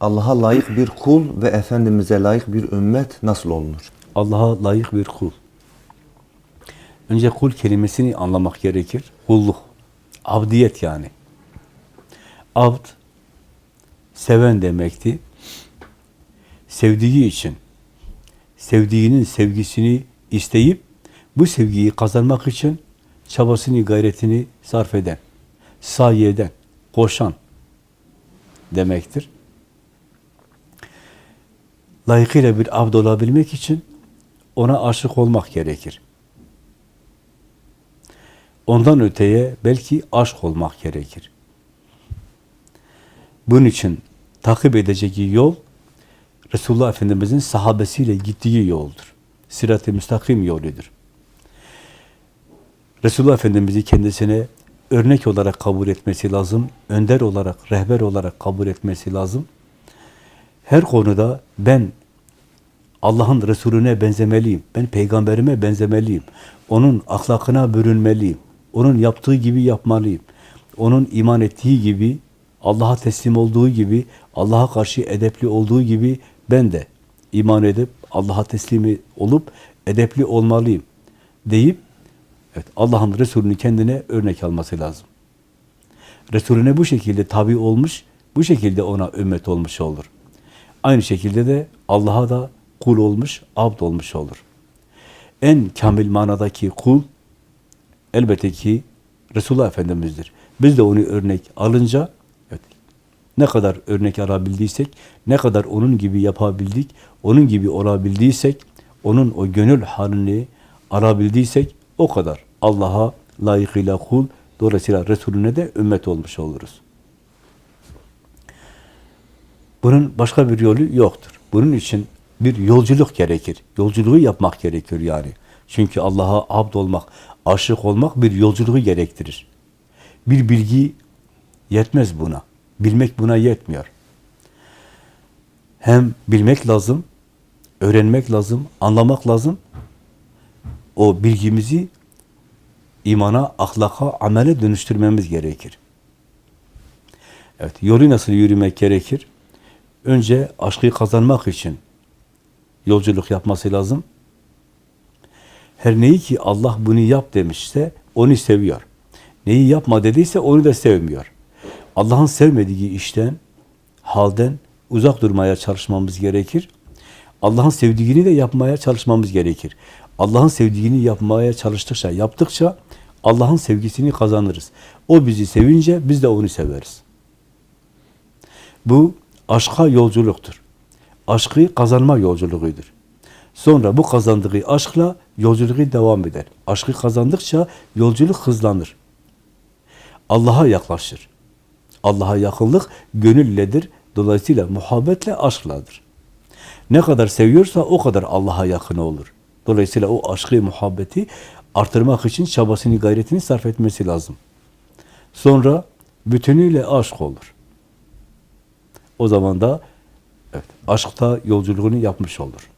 Allah'a layık bir kul ve Efendimiz'e layık bir ümmet nasıl olunur? Allah'a layık bir kul. Önce kul kelimesini anlamak gerekir. Kulluk. Abdiyet yani. Abd, seven demekti. Sevdiği için, sevdiğinin sevgisini isteyip, bu sevgiyi kazanmak için çabasını, gayretini sarf eden, sahi koşan demektir. Layıkıyla bir abd olabilmek için ona aşık olmak gerekir. Ondan öteye belki aşk olmak gerekir. Bunun için takip edeceği yol Resulullah Efendimiz'in sahabesiyle gittiği yoldur. Sirat-ı müstakim yoludur. Resulullah Efendimiz'i kendisine örnek olarak kabul etmesi lazım. Önder olarak, rehber olarak kabul etmesi lazım. Her konuda ben Allah'ın Resulüne benzemeliyim. Ben peygamberime benzemeliyim. Onun ahlakına bürünmeliyim. Onun yaptığı gibi yapmalıyım. Onun iman ettiği gibi, Allah'a teslim olduğu gibi, Allah'a karşı edepli olduğu gibi ben de iman edip Allah'a teslim olup edepli olmalıyım deyip evet, Allah'ın Resulünü kendine örnek alması lazım. Resulüne bu şekilde tabi olmuş, bu şekilde ona ümmet olmuş olur. Aynı şekilde de Allah'a da kul olmuş, abd olmuş olur. En kamil manadaki kul elbette ki Resulullah Efendimiz'dir. Biz de onu örnek alınca evet, ne kadar örnek alabildiysek, ne kadar onun gibi yapabildik, onun gibi olabildiysek, onun o gönül halini alabildiysek o kadar Allah'a layıkıyla kul, dolayısıyla Resulüne de ümmet olmuş oluruz. Bunun başka bir yolu yoktur. Bunun için bir yolculuk gerekir. Yolculuğu yapmak gerekir yani. Çünkü Allah'a abd olmak, aşık olmak bir yolculuğu gerektirir. Bir bilgi yetmez buna. Bilmek buna yetmiyor. Hem bilmek lazım, öğrenmek lazım, anlamak lazım. O bilgimizi imana, ahlaka, amele dönüştürmemiz gerekir. Evet, yolu nasıl yürümek gerekir? Önce aşkı kazanmak için yolculuk yapması lazım. Her neyi ki Allah bunu yap demişse onu seviyor. Neyi yapma dediyse onu da sevmiyor. Allah'ın sevmediği işten, halden uzak durmaya çalışmamız gerekir. Allah'ın sevdiğini de yapmaya çalışmamız gerekir. Allah'ın sevdiğini yapmaya çalıştıkça, yaptıkça Allah'ın sevgisini kazanırız. O bizi sevince biz de onu severiz. Bu aşka yolculuktur. Aşkı kazanma yolculuğudur. Sonra bu kazandığı aşkla yolculuğu devam eder. Aşkı kazandıkça yolculuk hızlanır. Allah'a yaklaşır. Allah'a yakınlık gönülledir. Dolayısıyla muhabbetle, aşkladır. Ne kadar seviyorsa o kadar Allah'a yakın olur. Dolayısıyla o aşkı, muhabbeti artırmak için çabasını, gayretini sarf etmesi lazım. Sonra bütünüyle aşk olur. O zaman da evet, aşkta yolculuğunu yapmış olur.